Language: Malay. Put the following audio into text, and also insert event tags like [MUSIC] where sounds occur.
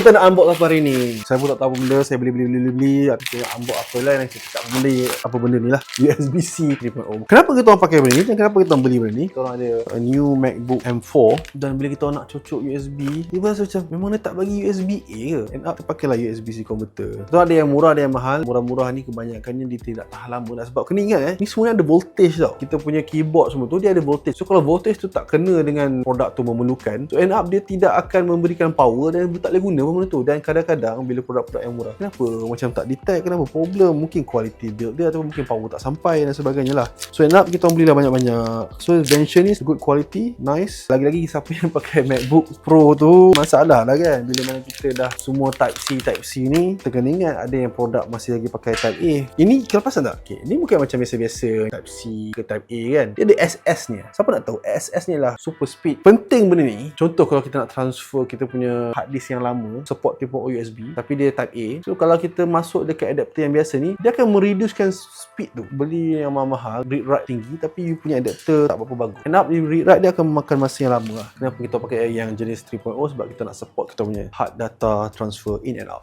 kita nak unbox apa hari ni? Saya pun tak tahu apa benda, saya beli beli beli beli, beli. Kita nak unbox apa lah yang kita cakap apa benda apa benda ni lah. USB-C 3.0. Kenapa kita orang pakai benda ni dan kenapa kita orang beli benda ni? Kita orang ada a new MacBook M4 dan bila kita orang nak cocok USB, dia rasa macam memang dia tak bagi USB A ke? End up kita pakailah USB-C converter. Tu ada yang murah, ada yang mahal. Murah-murah ni kebanyakannya dia tidak tahan lama lah sebab kena ingat eh, ni semuanya ada voltage tau. Kita punya keyboard semua tu dia ada voltage. So kalau voltage tu tak kena dengan produk tu memerlukan, so end up dia tidak akan memberikan power dan tak boleh guna benda tu. Dan kadang-kadang bila produk-produk yang murah, kenapa macam tak detect, kenapa problem? Mungkin quality build dia atau mungkin power tak sampai dan sebagainya lah. So end up kita orang belilah banyak-banyak. So Venture ni good quality, nice. Lagi-lagi siapa yang [LAUGHS] pakai MacBook Pro tu masalah lah kan. Bila mana kita dah semua Type C, Type C ni, kita kena ingat ada yang produk masih lagi pakai Type A. Ini kelepasan tak? Okay, ni bukan macam biasa-biasa Type C ke Type A kan. Dia ada SS ni. Siapa nak tahu? SS ni lah super speed. Penting benda ni. Contoh kalau kita nak transfer kita punya hard disk yang lama, support 3.0 USB, tapi dia Type A. So kalau kita masuk dekat adapter yang biasa ni, dia akan mereducekan speed tu. Beli yang mahal-mahal, read write tinggi, tapi you punya adapter tak berapa bagus. End up read write dia akan memakan masa yang lama lah. Kenapa kita pakai yang jenis 3.0 sebab kita nak support kita punya hard data transfer in and out.